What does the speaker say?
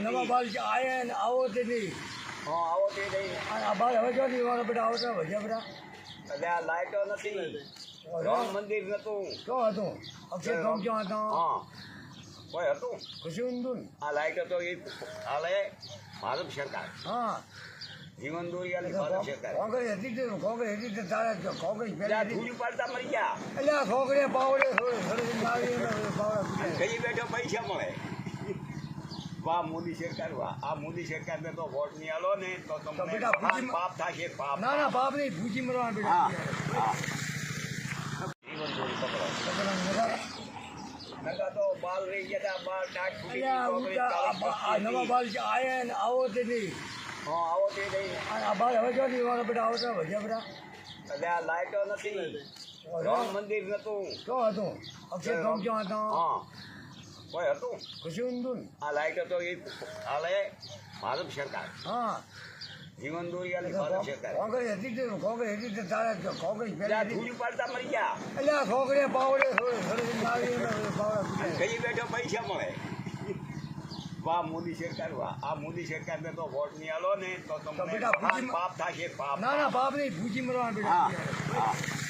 નવા બાલ છે ને આવો તે નહીં. હા, આવો તે નહીં. આ બાલ હવે જો નહીં વાળા બધા આવતા વધ્યા બધા. એટલે આ લાઈટો નથી. રામ મંદિર નતું. શું હતું. અક્ષરધામ ક્યાં હતા? હા. કોઈ હતું? ખુશી ઊંધું આ લાઈટો તો એ હાલે ભારત સરકાર. હા. જીવન દોરિયાની ભારત સરકાર કોંગ્રેસ હતી તે કોંગ્રેસ હતી જ કોંગ્રેસ એટલે આ ધૂળ ઉપાડતા મરી ગયા એટલે આ પાવડે. ઘરે બેઠો પૈસા મળે. વાહ મોદી સરકાર વાહ. આ મોદી સરકારને તો વોટ નહીં આલો ને તો તમને પાપ થશે પાપ. ના ના પાપ નહીં ભૂજી મરવા બેટા. હા જીવન દોરી પકડો. બાલ રહી ગયા બાલ ગઈ, પચીસ નવા બાલ છે આયા આવો તે નહીં. હા આવો તે અને આ હવે જો નહીં વાળા આવતા વધ્યા બધા. એટલે આ લાઈટો નથી. રામ મંદિર નતું. શું હતું. અક્ષરધામ ક્યાં હતા. હા. કોઈ હતું? ખુશી ઊંધું આ લાઈટો તો એ હાલે ભારત સરકાર. હા. જીવન દોરિયાની ભારત સરકાર. કોંગ્રેસ હતી તે કોંગ્રેસ હતી તે તારા કોંગ્રેસ ધૂળ ઉપાડતા મરી ગયા. એટલે કોંગ્રેસ પાવડે થોડે થોડે બેઠો પૈસા મળે. વાહ મોદી સરકાર વાહ આ મોદી સરકારને તો વોટ નહીં આલો ને તો તમને પાપ થશે પાપ ના ના બાપ નહીં ભૂજી મરવા બેટા.